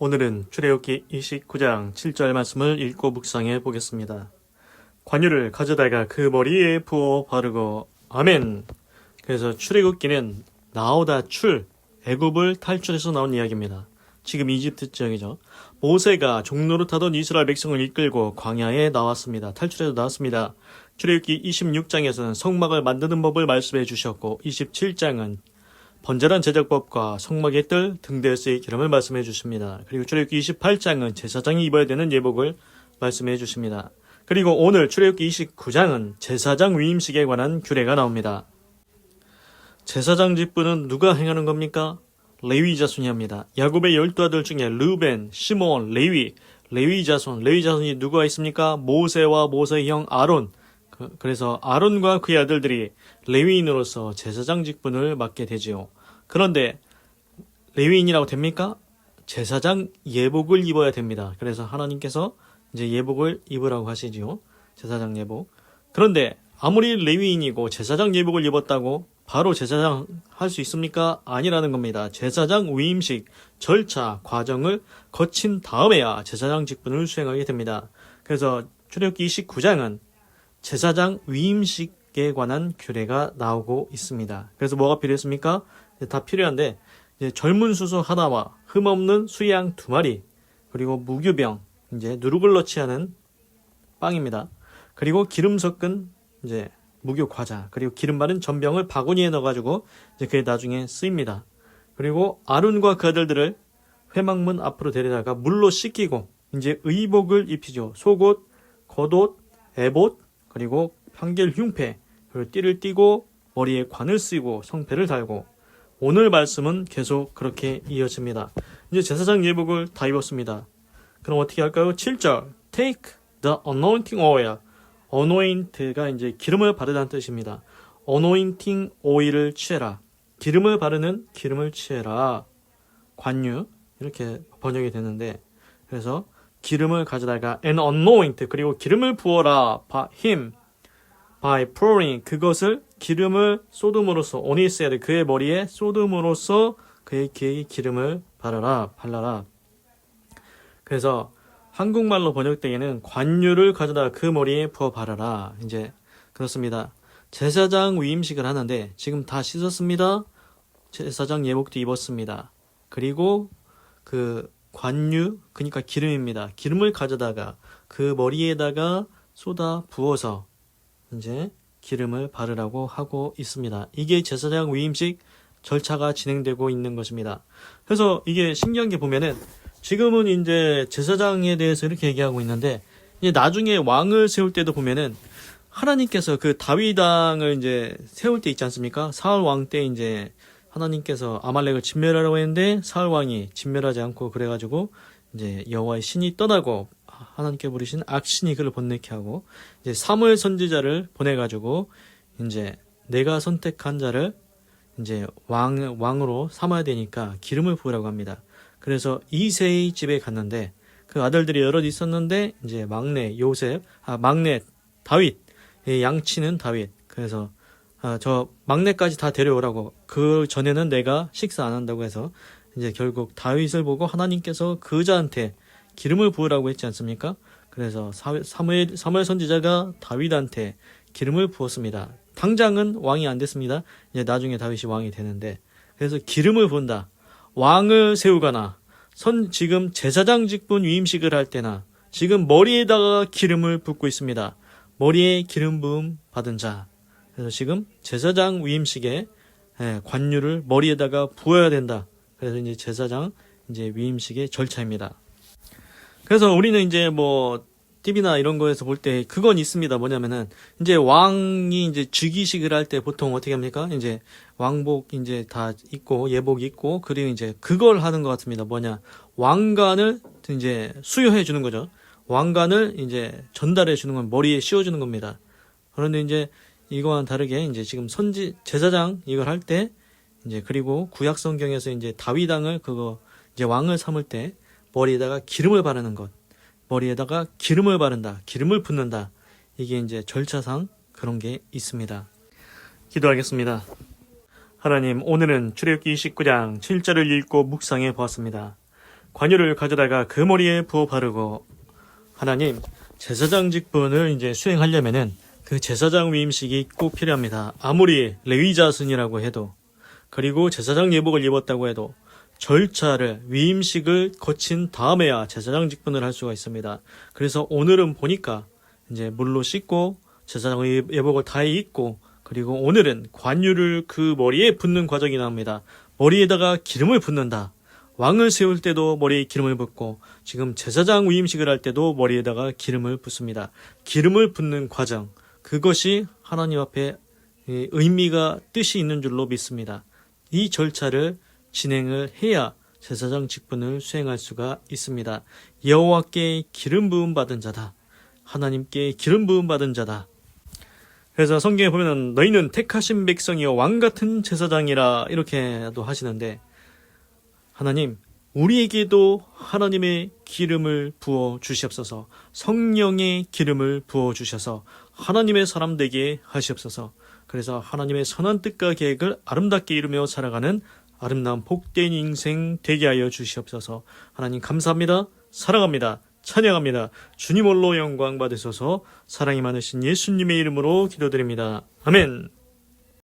오늘은 출애굽기 29장 7절 말씀을 읽고 묵상해 보겠습니다. 관유를 가져다가 그 머리에 부어 바르고 아멘. 그래서 출애굽기는 나오다 출 애굽을 탈출해서 나온 이야기입니다. 지금 이집트 지역이죠. 모세가 종로로 타던 이스라엘 백성을 이끌고 광야에 나왔습니다. 탈출해서 나왔습니다. 출애굽기 26장에서는 성막을 만드는 법을 말씀해 주셨고 27장은 번제란 제작법과 성막의 뜰 등대에 쓰일 기름을 말씀해 주십니다. 그리고 출애굽기 28장은 제사장이 입어야 되는 예복을 말씀해 주십니다. 그리고 오늘 출애굽기 29장은 제사장 위임식에 관한 규례가 나옵니다. 제사장 직분은 누가 행하는 겁니까? 레위 자손이 합니다. 야곱의 열두 아들 중에 르벤, 시몬, 레위, 레위 자손, 레위 자손이 누가 있습니까? 모세와 모세의 형 아론. 그, 그래서 아론과 그의 아들들이 레위인으로서 제사장 직분을 맡게 되지요. 그런데 레위인이라고 됩니까? 제사장 예복을 입어야 됩니다. 그래서 하나님께서 이제 예복을 입으라고 하시지요. 제사장 예복. 그런데 아무리 레위인이고 제사장 예복을 입었다고 바로 제사장 할 수 있습니까? 아니라는 겁니다. 제사장 위임식 절차 과정을 거친 다음에야 제사장 직분을 수행하게 됩니다. 그래서 출애굽기 29장은 제사장 위임식에 관한 규례가 나오고 있습니다. 그래서 뭐가 필요했습니까? 다 필요한데 이제 젊은 수소 하나와 흠없는 수양 두 마리 그리고 무교병 이제 누룩을 넣지 않은 빵입니다. 그리고 기름 섞은 이제 무교 과자 그리고 기름 바른 전병을 바구니에 넣어가지고 이제 그게 나중에 쓰입니다. 그리고 아론과 그 아들들을 회막문 앞으로 데려다가 물로 씻기고 이제 의복을 입히죠. 속옷, 겉옷, 에봇 그리고 판결 흉패 그리고 띠를 띠고 머리에 관을 쓰고 성패를 달고 오늘 말씀은 계속 그렇게 이어집니다. 이제 제사장 예복을 다 입었습니다. 그럼 어떻게 할까요? 7절 Take the anointing oil anoint가 이제 기름을 바르다는 뜻입니다. anointing oil을 취해라. 기름을 바르는 기름을 취해라. 관유 이렇게 번역이 되는데 그래서 기름을 가져다가 and anoint 그리고 기름을 부어라 by him by pouring. 그것을 기름을 쏟음으로써 오니스에 그의 머리에 쏟음으로써 그의 귀에 기름을 바르라 발라라. 그래서 한국말로 번역되기는 관유를 가져다 그 머리에 부어 바르라. 이제 그렇습니다. 제사장 위임식을 하는데 지금 다 씻었습니다. 제사장 예복도 입었습니다. 그리고 그 관유 그러니까 기름입니다. 기름을 가져다가 그 머리에다가 쏟아 부어서 이제 기름을 바르라고 하고 있습니다. 이게 제사장 위임식 절차가 진행되고 있는 것입니다. 그래서 이게 신기한 게 보면은 지금은 이제 제사장에 대해서 이렇게 얘기하고 있는데 이제 나중에 왕을 세울 때도 보면은 하나님께서 그 다윗왕을 이제 세울 때 있지 않습니까? 사울 왕 때 이제 하나님께서 아말렉을 진멸하라고 했는데 사울 왕이 진멸하지 않고 그래가지고 이제 여호와의 신이 떠나고 하나님께 부르신 악신이 그를 번뇌케 하고 이제 사무엘 선지자를 보내가지고 이제 내가 선택한 자를 이제 왕 왕으로 삼아야 되니까 기름을 부으라고 합니다. 그래서 이세의 집에 갔는데 그 아들들이 여럿 있었는데 이제 막내 요셉 아 막내 다윗 예, 양치는 다윗 그래서 아, 저 막내까지 다 데려오라고 그 전에는 내가 식사 안 한다고 해서 이제 결국 다윗을 보고 하나님께서 그자한테 기름을 부으라고 했지 않습니까? 그래서 사- 사무엘 사무엘 선지자가 다윗한테 기름을 부었습니다. 당장은 왕이 안 됐습니다. 이제 나중에 다윗이 왕이 되는데 그래서 기름을 부은다. 왕을 세우거나 선 지금 제사장 직분 위임식을 할 때나 지금 머리에다가 기름을 붓고 있습니다. 머리에 기름 부음 받은 자. 그래서 지금 제사장 위임식에 예, 관유를 머리에다가 부어야 된다. 그래서 이제 제사장 이제 위임식의 절차입니다. 그래서 우리는 이제 뭐 TV나 이런 거에서 볼 때 그건 있습니다. 뭐냐면은 이제 왕이 이제 즉위식을 할 때 보통 어떻게 합니까? 이제 왕복 이제 다 입고 예복 입고 그리고 이제 그걸 하는 것 같습니다. 뭐냐 왕관을 이제 수여해 주는 거죠. 왕관을 이제 전달해 주는 건 머리에 씌워 주는 겁니다. 그런데 이제 이거와는 다르게 이제 지금 선지 제사장 이걸 할 때 이제 그리고 구약 성경에서 이제 다윗왕을 그거 이제 왕을 삼을 때 머리에다가 기름을 바르는 것 머리에다가 기름을 바른다 기름을 붓는다. 이게 이제 절차상 그런 게 있습니다. 기도하겠습니다. 하나님 오늘은 출애굽기 29장 7절을 읽고 묵상해 보았습니다. 관유를 가져다가 그 머리에 부어 바르고 하나님 제사장 직분을 이제 수행하려면은 그 제사장 위임식이 꼭 필요합니다. 아무리 레위자슨이라고 해도 그리고 제사장 예복을 입었다고 해도 절차를 위임식을 거친 다음에야 제사장 직분을 할 수가 있습니다. 그래서 오늘은 보니까 이제 물로 씻고 제사장 예복을 다 입고 그리고 오늘은 관유를 그 머리에 붓는 과정이 나옵니다. 머리에다가 기름을 붓는다. 왕을 세울 때도 머리에 기름을 붓고 지금 제사장 위임식을 할 때도 머리에다가 기름을 붓습니다. 기름을 붓는 과정 그것이 하나님 앞에 이 의미가 뜻이 있는 줄로 믿습니다. 이 절차를 진행을 해야 제사장 직분을 수행할 수가 있습니다. 여호와께 기름 부음 받은 자다. 하나님께 기름 부음 받은 자다. 그래서 성경에 보면은 너희는 택하신 백성이여 왕 같은 제사장이라 이렇게도 하시는데 하나님 우리에게도 하나님의 기름을 부어 주시옵소서 성령의 기름을 부어 주셔서 하나님의 사람 되게 하시옵소서. 그래서 하나님의 선한 뜻과 계획을 아름답게 이루며 살아가는 아름다운 복된 인생 되게 하여 주시옵소서. 하나님 감사합니다. 사랑합니다. 찬양합니다. 주님 홀로 영광 받으소서. 사랑이 많으신 예수님의 이름으로 기도드립니다. 아멘